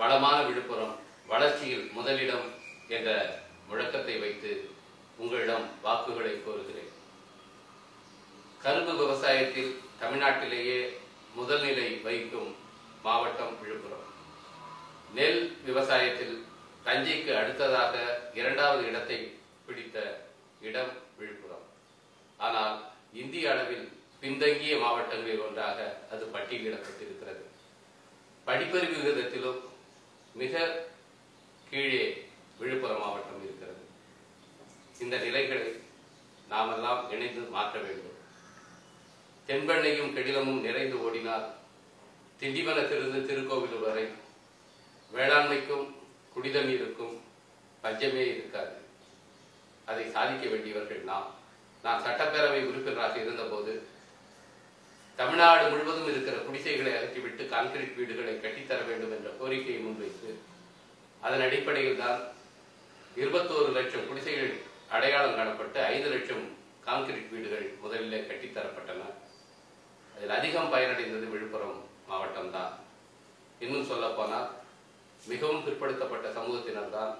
வளமான விழுப்புரம் வளர்ச்சியில் முதலிடம் என்ற முழக்கத்தை வைத்து உங்களிடம் வாக்குகளை கோருகிறேன். கரும்பு விவசாயத்தில் தமிழ்நாட்டிலேயே முதல்நிலை வகிக்கும் மாவட்டம் விழுப்புரம். நெல் விவசாயத்தில் தஞ்சைக்கு அடுத்ததாக இரண்டாவது இடத்தை பிடித்த இடம் விழுப்புரம். ஆனால் இந்திய அளவில் பின்தங்கிய மாவட்டங்களில் ஒன்றாக அது பட்டியலிடப்பட்டிருக்கிறது. படிப்பறிவு விகிதத்திலும் மிக கீழே விழுப்புரம் மாவட்டம் இருக்கிறது. இந்த நிலைகளை நாமெல்லாம் இணைந்து மாற்ற வேண்டும். தென்பெண்ணையும் கெடிலமும் நிறைந்து ஓடினால் திண்டிவனத்திலிருந்து திருக்கோவில் வரை வேளாண்மைக்கும் குடிதண்ணீருக்கும் பஞ்சமே இருக்காது. அதை சாதிக்க வேண்டியவர்கள் நாம். நான் சட்டப்பேரவை உறுப்பினராக இருந்தபோது தமிழ்நாடு முழுவதும் இருக்கிற குடிசைகளை அகற்றிவிட்டு கான்கிரீட் வீடுகளை கட்டித்தர வேண்டும் என்ற கோரிக்கையை முன்வைத்து அதன் அடிப்படையில் தான் இருபத்தோரு லட்சம் குடிசைகள் அடையாளம் காணப்பட்டு ஐந்து லட்சம் கான்கிரீட் வீடுகள் முதலில் கட்டித்தரப்பட்டன. அதில் அதிகம் பயனடைந்தது விழுப்புரம் மாவட்டம்தான். இன்னும் சொல்ல போனால் மிகவும் பிற்படுத்தப்பட்ட சமூகத்தினர் தான்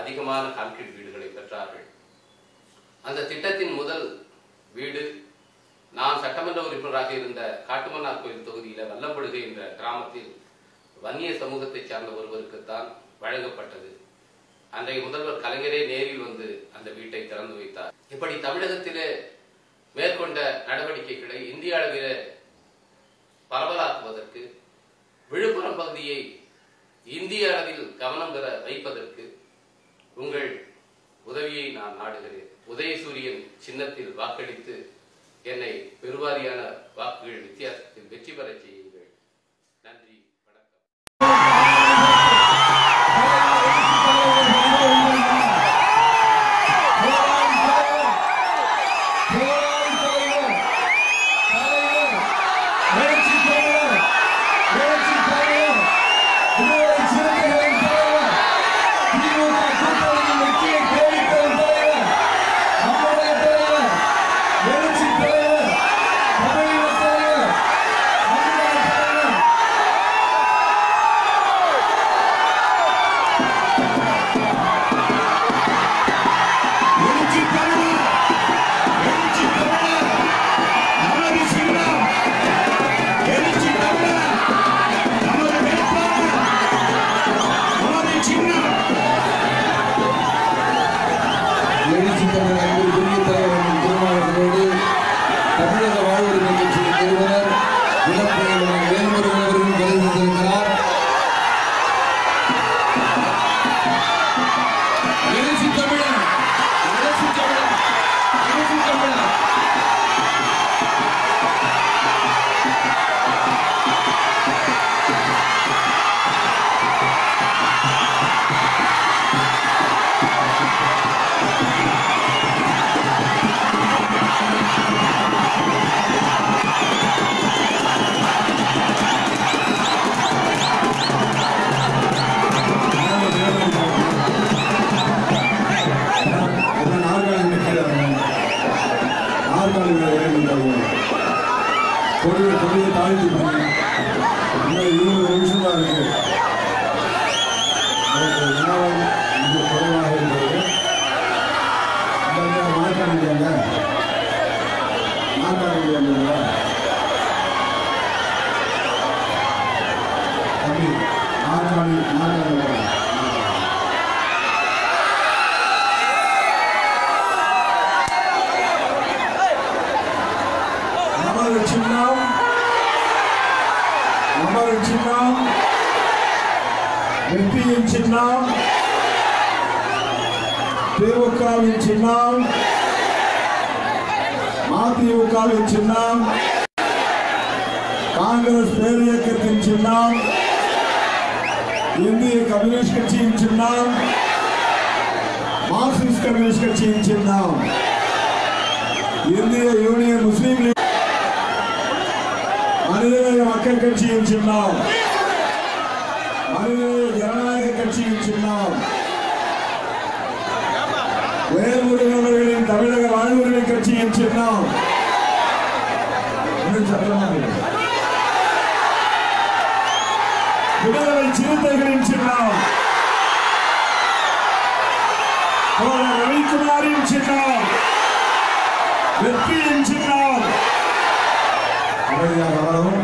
அதிகமான கான்கிரீட் வீடுகளை பெற்றார்கள். அந்த திட்டத்தின் முதல் வீடு நான் சட்டமன்ற உறுப்பினராக இருந்த காட்டுமன்னார் கோயில் தொகுதியில வல்லம்படுகை என்ற கிராமத்தில் வன்னிய சமூகத்தை சார்ந்த ஒருவருக்குத்தான் வழங்கப்பட்டது. அன்றைய முதல்வர் கலைஞரே நேரில் வந்து அந்த வீட்டை திறந்து வைத்தார். இப்படி தமிழகத்திலே மேற்கொண்ட நடவடிக்கைகளை இந்திய அளவிலே பரவலாக்குவதற்கு விழுப்புரம் பகுதியை இந்திய அளவில் கவனம் பெற வைப்பதற்கு உங்கள் உதவியை நான் நாடுகிறேன். உதயசூரியன் சின்னத்தில் வாக்களித்து என்னை பெருவாரியான வாக்குகள் வித்தியாசத்தில் வெற்றி பெறச் செய்யும் தமிழ் அன்பு குரிய தலைவர்கள் தமிழக வாழ்வுரிமை கட்சியின் நிறுவனர் இளம்பெயர் வேல்முருகன் அவர்கள் வருகிறார் கொடியை கொடியை தாழ்த்தி இன்னும் இருபது நிமிஷம் தான் இருக்கு நேரம் மிக குறைவாக இருக்கிறது. மாற்ற வெற்றியின் சின்னம் திமுகவின் சின்னம் அதிமுகவின் சின்னம் காங்கிரஸ் பேரியக்கத்தின் சின்னம் இந்திய கம்யூனிஸ்ட் கட்சியின் சின்னம் மார்க்சிஸ்ட் கம்யூனிஸ்ட் கட்சியின் சின்னம் இந்திய யூனியன் முஸ்லீம் லீக் மனிதநேய மக்கள் கட்சியின் சின்னம் மனிதநேய கட்சியின் சின்னம் வேல்முருகனவர்களின் தமிழக வாழ்வுரிமை கட்சியின் சின்னம் விடுதலை சிறுத்தைகளின் சின்னம் ரவிக்குமாரின் சின்னம் வெற்றியின் சின்னம் அமைதியாக வரவும்